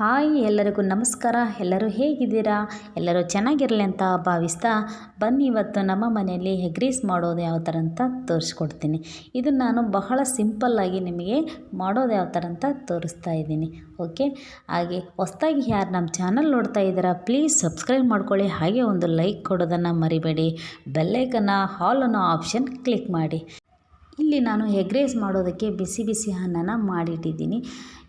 Hi ಎಲ್ಲರಿಗೂ ನಮಸ್ಕಾರ. ಎಲ್ಲರೂ ಹೇಗಿದ್ದೀರಾ? ಎಲ್ಲರೂ ಚೆನ್ನಾಗಿರಲಿ ಅಂತ ಭಾವಿಸ್ತಾ ಬನ್ನಿ ಇವತ್ತು ನಮ್ಮ ಮನೆಯಲ್ಲಿ ಎಗ್ ರೈಸ್ ಮಾಡೋದು ಯಾವ ಥರ ಅಂತ ತೋರಿಸ್ಕೊಡ್ತೀನಿ. ಇದನ್ನು ನಾನು ಬಹಳ ಸಿಂಪಲ್ಲಾಗಿ ನಿಮಗೆ ಮಾಡೋದು ಯಾವ ಥರ ಅಂತ ತೋರಿಸ್ತಾ ಇದ್ದೀನಿ. ಓಕೆ ಹಾಗೆ ಹೊಸ್ದಾಗಿ ಯಾರು ನಮ್ಮ ಚಾನಲ್ ನೋಡ್ತಾ ಇದ್ದೀರಾ ಪ್ಲೀಸ್ ಸಬ್ಸ್ಕ್ರೈಬ್ ಮಾಡ್ಕೊಳ್ಳಿ. ಹಾಗೆ ಒಂದು ಲೈಕ್ ಕೊಡೋದನ್ನು ಮರಿಬೇಡಿ. ಬೆಲ್ಲೈಕನ್ನ ಹಾಲ್ ಅನ್ನೋ ಆಪ್ಷನ್ ಕ್ಲಿಕ್ ಮಾಡಿ. ಇಲ್ಲಿ ನಾನು ಎಗ್ ರೈಸ್ ಮಾಡೋದಕ್ಕೆ ಬಿಸಿ ಬಿಸಿ ಅನ್ನನ ಮಾಡಿಟ್ಟಿದ್ದೀನಿ.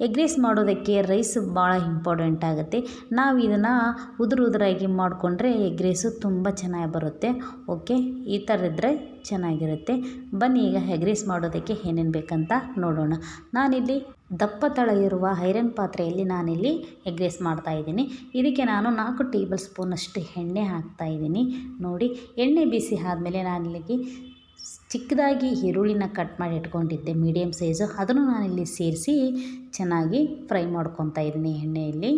ಎಗ್ ರೈಸ್ ಮಾಡೋದಕ್ಕೆ ರೈಸ್ ಭಾಳ ಇಂಪಾರ್ಟೆಂಟ್ ಆಗುತ್ತೆ. ನಾವು ಇದನ್ನು ಉದುರು ಉದುರಾಗಿ ಮಾಡಿಕೊಂಡ್ರೆ ಎಗ್ ರೈಸು ತುಂಬ ಚೆನ್ನಾಗಿ ಬರುತ್ತೆ. ಓಕೆ? ಈ ಥರ ಇದ್ದರೆ ಚೆನ್ನಾಗಿರುತ್ತೆ. ಬನ್ನಿ ಈಗ ಎಗ್ ರೈಸ್ ಮಾಡೋದಕ್ಕೆ ಏನೇನು ಬೇಕಂತ ನೋಡೋಣ. ನಾನಿಲ್ಲಿ ದಪ್ಪ ತಳ ಇರುವ ಐರನ್ ಪಾತ್ರೆಯಲ್ಲಿ ನಾನಿಲ್ಲಿ ಎಗ್ ರೈಸ್ ಮಾಡ್ತಾಯಿದ್ದೀನಿ ಇದಕ್ಕೆ ನಾನು ನಾಲ್ಕು ಟೇಬಲ್ ಸ್ಪೂನಷ್ಟು ಎಣ್ಣೆ ಹಾಕ್ತಾಯಿದ್ದೀನಿ ನೋಡಿ, ಎಣ್ಣೆ ಬಿಸಿ ಆದಮೇಲೆ ನಾನಿಲ್ಲಿಗೆ ಚಿಕ್ಕದಾಗಿ ಈರುಳ್ಳಿನ ಕಟ್ ಮಾಡಿ ಇಟ್ಕೊಂಡಿದ್ದೆ ಮೀಡಿಯಮ್ ಸೈಜು. ಅದನ್ನು ನಾನಿಲ್ಲಿ ಸೇರಿಸಿ ಚೆನ್ನಾಗಿ ಫ್ರೈ ಮಾಡ್ಕೊತಾ ಇದ್ದೀನಿ ಎಣ್ಣೆಯಲ್ಲಿ.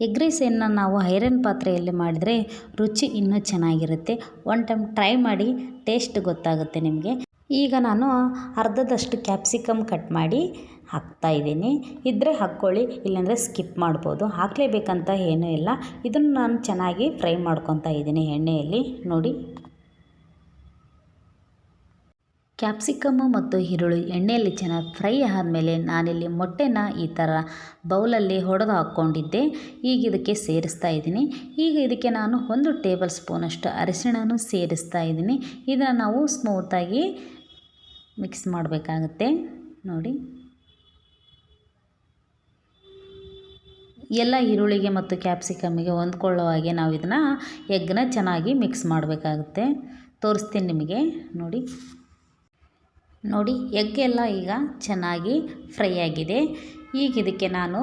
ಎಗ್ ರೈಸನ್ನು ನಾವು ಐರನ್ ಪಾತ್ರೆಯಲ್ಲಿ ಮಾಡಿದರೆ ರುಚಿ ಇನ್ನೂ ಚೆನ್ನಾಗಿರುತ್ತೆ. ಒನ್ ಟೈಮ್ ಟ್ರೈ ಮಾಡಿ ಟೇಸ್ಟ್ ಗೊತ್ತಾಗುತ್ತೆ ನಿಮಗೆ. ಈಗ ನಾನು ಅರ್ಧದಷ್ಟು ಕ್ಯಾಪ್ಸಿಕಮ್ ಕಟ್ ಮಾಡಿ ಹಾಕ್ತಾ ಇದ್ದೀನಿ. ಇದ್ದರೆ ಹಾಕ್ಕೊಳ್ಳಿ, ಇಲ್ಲಾಂದರೆ ಸ್ಕಿಪ್ ಮಾಡ್ಬೋದು. ಹಾಕಲೇಬೇಕಂತ ಏನೂ ಇಲ್ಲ. ಇದನ್ನು ನಾನು ಚೆನ್ನಾಗಿ ಫ್ರೈ ಮಾಡ್ಕೊತಾ ಇದ್ದೀನಿ ಎಣ್ಣೆಯಲ್ಲಿ. ನೋಡಿ. ಕ್ಯಾಪ್ಸಿಕಮ್ಮು ಮತ್ತು ಈರುಳ್ಳಿ ಎಣ್ಣೆಯಲ್ಲಿ ಚೆನ್ನಾಗಿ ಫ್ರೈ ಆದಮೇಲೆ ನಾನಿಲ್ಲಿ ಮೊಟ್ಟೆನ ಈ ಥರ ಬೌಲಲ್ಲಿ ಹೊಡೆದು ಹಾಕ್ಕೊಂಡಿದ್ದೆ ಈಗ ಇದಕ್ಕೆ ಸೇರಿಸ್ತಾ ಇದ್ದೀನಿ. ಈಗ ಇದಕ್ಕೆ ನಾನು ಒಂದು ಟೇಬಲ್ ಸ್ಪೂನಷ್ಟು ಅರಿಶಿಣನೂ ಸೇರಿಸ್ತಾ ಇದ್ದೀನಿ. ಇದನ್ನು ನಾವು ಸ್ಮೂತಾಗಿ ಮಿಕ್ಸ್ ಮಾಡಬೇಕಾಗುತ್ತೆ. ನೋಡಿ. ಎಲ್ಲ ಈರುಳ್ಳಿಗೆ ಮತ್ತು ಕ್ಯಾಪ್ಸಿಕಮ್ಮಿಗೆ ಹೊಂದ್ಕೊಳ್ಳೋ ಹಾಗೆ ನಾವು ಇದನ್ನು ಎಗ್ನ ಚೆನ್ನಾಗಿ ಮಿಕ್ಸ್ ಮಾಡಬೇಕಾಗುತ್ತೆ. ತೋರಿಸ್ತೀನಿ ನಿಮಗೆ. ನೋಡಿ. ನೋಡಿ ಎಗ್ ಎಲ್ಲ ಈಗ ಚೆನ್ನಾಗಿ ಫ್ರೈ ಆಗಿದೆ. ಈಗ ಇದಕ್ಕೆ ನಾನು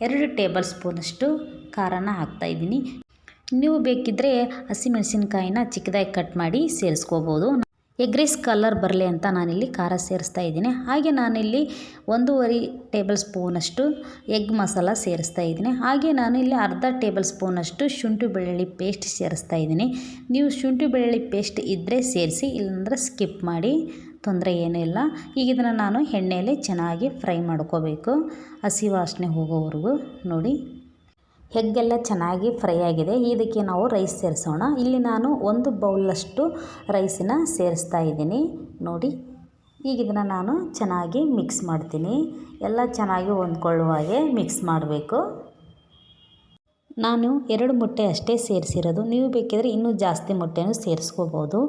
ಎರಡು ಟೇಬಲ್ ಸ್ಪೂನಷ್ಟು ಖಾರನ ಹಾಕ್ತಾಯಿದ್ದೀನಿ ನೀವು ಬೇಕಿದ್ದರೆ ಹಸಿಮೆಣಸಿನ್ಕಾಯಿನ ಚಿಕ್ಕದಾಗಿ ಕಟ್ ಮಾಡಿ ಸೇರಿಸ್ಕೋಬೋದು. ಎಗ್ ರೈಸ್ ಕಲರ್ ಬರಲಿ ಅಂತ ನಾನಿಲ್ಲಿ ಖಾರ ಸೇರಿಸ್ತಾ ಇದ್ದೀನಿ. ಹಾಗೆ ನಾನಿಲ್ಲಿ ಒಂದೂವರೆ ಟೇಬಲ್ ಸ್ಪೂನಷ್ಟು ಎಗ್ ಮಸಾಲ ಸೇರಿಸ್ತಾ ಇದ್ದೀನಿ. ಹಾಗೆ ನಾನಿಲ್ಲಿ ಅರ್ಧ ಟೇಬಲ್ ಸ್ಪೂನಷ್ಟು ಶುಂಠಿ ಬೆಳ್ಳುಳ್ಳಿ ಪೇಸ್ಟ್ ಸೇರಿಸ್ತಾ ಇದ್ದೀನಿ. ನೀವು ಶುಂಠಿ ಬೆಳ್ಳುಳ್ಳಿ ಪೇಸ್ಟ್ ಇದ್ದರೆ ಸೇರಿಸಿ, ಇಲ್ಲಾಂದ್ರೆ ಸ್ಕಿಪ್ ಮಾಡಿ ತೊಂದರೆ ಏನೂ ಇಲ್ಲ. ಈಗ ಇದನ್ನು ನಾನು ಎಣ್ಣೆಯಲ್ಲಿ ಚೆನ್ನಾಗಿ ಫ್ರೈ ಮಾಡ್ಕೋಬೇಕು. ಹಸಿ ವಾಸನೆ ಹೋಗೋವರೆಗೂ ನೋಡಿ. ಹೆಗ್ಗೆಲ್ಲ ಚೆನ್ನಾಗಿ ಫ್ರೈ ಆಗಿದೆ. ಇದಕ್ಕೆ ನಾವು ರೈಸ್ ಸೇರಿಸೋಣ. ಇಲ್ಲಿ ನಾನು ಒಂದು ಬೌಲಷ್ಟು ರೈಸನ್ನ ಸೇರಿಸ್ತಾ ಇದ್ದೀನಿ. ನೋಡಿ. ಈಗ ಇದನ್ನು ನಾನು ಚೆನ್ನಾಗಿ ಮಿಕ್ಸ್ ಮಾಡ್ತೀನಿ. ಎಲ್ಲ ಚೆನ್ನಾಗಿ ಹೊಂದ್ಕೊಳ್ಳುವ ಹಾಗೆ ಮಿಕ್ಸ್ ಮಾಡಬೇಕು. ನಾನು ಎರಡು ಮೊಟ್ಟೆ ಅಷ್ಟೇ ಸೇರಿಸಿರೋದು. ನೀವು ಬೇಕಿದ್ರೆ ಇನ್ನೂ ಜಾಸ್ತಿ ಮೊಟ್ಟೆನೂ ಸೇರಿಸ್ಕೋಬೋದು.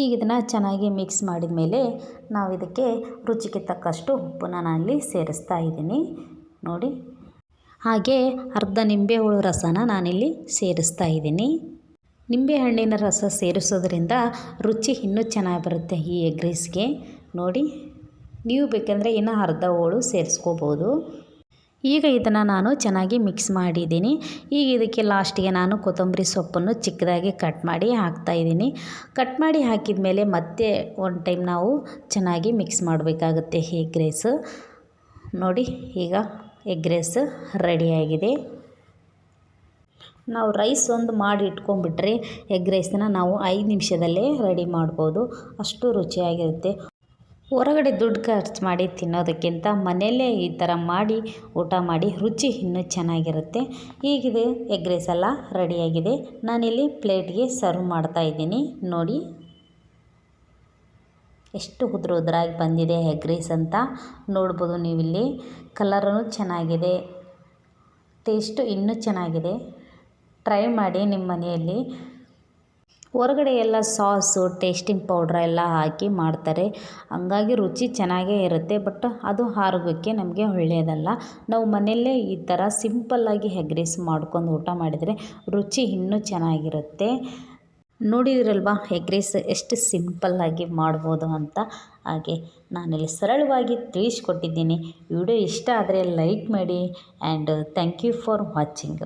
ಈಗ ಇದನ್ನು ಚೆನ್ನಾಗಿ ಮಿಕ್ಸ್ ಮಾಡಿದ ಮೇಲೆ ನಾವು ಇದಕ್ಕೆ ರುಚಿಗೆ ತಕ್ಕಷ್ಟು ಉಪ್ಪನ್ನ ನಾನಿಲ್ಲಿ ಸೇರಿಸ್ತಾ ಇದ್ದೀನಿ. ನೋಡಿ. ಹಾಗೆ ಅರ್ಧ ನಿಂಬೆಹುಳು ರಸನ ನಾನಿಲ್ಲಿ ಸೇರಿಸ್ತಾ ಇದ್ದೀನಿ. ನಿಂಬೆಹಣ್ಣಿನ ರಸ ಸೇರಿಸೋದ್ರಿಂದ ರುಚಿ ಇನ್ನೂ ಚೆನ್ನಾಗಿ ಬರುತ್ತೆ ಈ ಎಗ್ ರೈಸ್ಗೆ ನೋಡಿ. ನೀವು ಬೇಕೆಂದರೆ ಇನ್ನೂ ಅರ್ಧ ಹೋಳು ಸೇರಿಸ್ಕೋಬೋದು. ಈಗ ಇದನ್ನು ನಾನು ಚೆನ್ನಾಗಿ ಮಿಕ್ಸ್ ಮಾಡಿದ್ದೀನಿ. ಈಗ ಇದಕ್ಕೆ ಲಾಸ್ಟಿಗೆ ನಾನು ಕೊತ್ತಂಬರಿ ಸೊಪ್ಪನ್ನು ಚಿಕ್ಕದಾಗಿ ಕಟ್ ಮಾಡಿ ಹಾಕ್ತಾಯಿದ್ದೀನಿ ಕಟ್ ಮಾಡಿ ಹಾಕಿದ ಮೇಲೆ ಮತ್ತೆ ಒಂದು ಟೈಮ್ ನಾವು ಚೆನ್ನಾಗಿ ಮಿಕ್ಸ್ ಮಾಡಬೇಕಾಗುತ್ತೆ ಎಗ್ ರೈಸ್ ನೋಡಿ, ಈಗ ಎಗ್ ರೈಸ್ ರೆಡಿಯಾಗಿದೆ ನಾವು ರೈಸ್ ಒಂದು ಮಾಡಿ ಇಟ್ಕೊಂಡ್ಬಿಟ್ರೆ ಎಗ್ ರೈಸನ್ನ ನಾವು ಐದು ನಿಮಿಷದಲ್ಲೇ ರೆಡಿ ಮಾಡ್ಬೋದು. ಅಷ್ಟು ರುಚಿಯಾಗಿರುತ್ತೆ. ಹೊರಗಡೆ ದುಡ್ಡು ಖರ್ಚು ಮಾಡಿ ತಿನ್ನೋದಕ್ಕಿಂತ ಮನೆಯಲ್ಲೇ ಈ ಥರ ಮಾಡಿ ಊಟ ಮಾಡಿ ರುಚಿ ಇನ್ನೂ ಚೆನ್ನಾಗಿರುತ್ತೆ. ಈಗಿದೆ ಎಗ್ ರೈಸ್ ಎಲ್ಲ ರೆಡಿಯಾಗಿದೆ. ನಾನಿಲ್ಲಿ ಪ್ಲೇಟ್ಗೆ ಸರ್ವ್ ಮಾಡ್ತಾ ಇದ್ದೀನಿ. ನೋಡಿ, ಎಷ್ಟು ಉದ್ರ ಉದ್ರಾಗಿ ಬಂದಿದೆ ಎಗ್ ರೈಸ್ ಅಂತ ನೋಡ್ಬೋದು ನೀವಿಲ್ಲಿ. ಕಲರೂ ಚೆನ್ನಾಗಿದೆ, ಟೇಸ್ಟು ಇನ್ನೂ ಚೆನ್ನಾಗಿದೆ. ಟ್ರೈ ಮಾಡಿ ನಿಮ್ಮ ಮನೆಯಲ್ಲಿ. ಹೊರಗಡೆ ಎಲ್ಲ ಸಾಸು ಟೇಸ್ಟಿಂಗ್ ಪೌಡ್ರ್ ಎಲ್ಲ ಹಾಕಿ ಮಾಡ್ತಾರೆ. ಹಂಗಾಗಿ ರುಚಿ ಚೆನ್ನಾಗೇ ಇರುತ್ತೆ ಬಟ್ ಅದು ಆರೋಗ್ಯಕ್ಕೆ ನಮಗೆ ಒಳ್ಳೆಯದಲ್ಲ. ನಾವು ಮನೆಯಲ್ಲೇ ಈ ಥರ ಸಿಂಪಲ್ಲಾಗಿ ಹೆಗ್ ರೈಸ್ ಮಾಡ್ಕೊಂಡು ಊಟ ಮಾಡಿದರೆ ರುಚಿ ಇನ್ನೂ ಚೆನ್ನಾಗಿರುತ್ತೆ. ನೋಡಿದಿರಲ್ವ ಎಗ್ ರೈಸ್ ಎಷ್ಟು ಸಿಂಪಲ್ಲಾಗಿ ಮಾಡ್ಬೋದು ಅಂತ? ಹಾಗೆ ನಾನಿಲ್ಲಿ ಸರಳವಾಗಿ ತಿಳಿಸ್ಕೊಟ್ಟಿದ್ದೀನಿ. ವಿಡಿಯೋ ಇಷ್ಟ ಆದರೆ ಲೈಕ್ ಮಾಡಿ and thank you for watching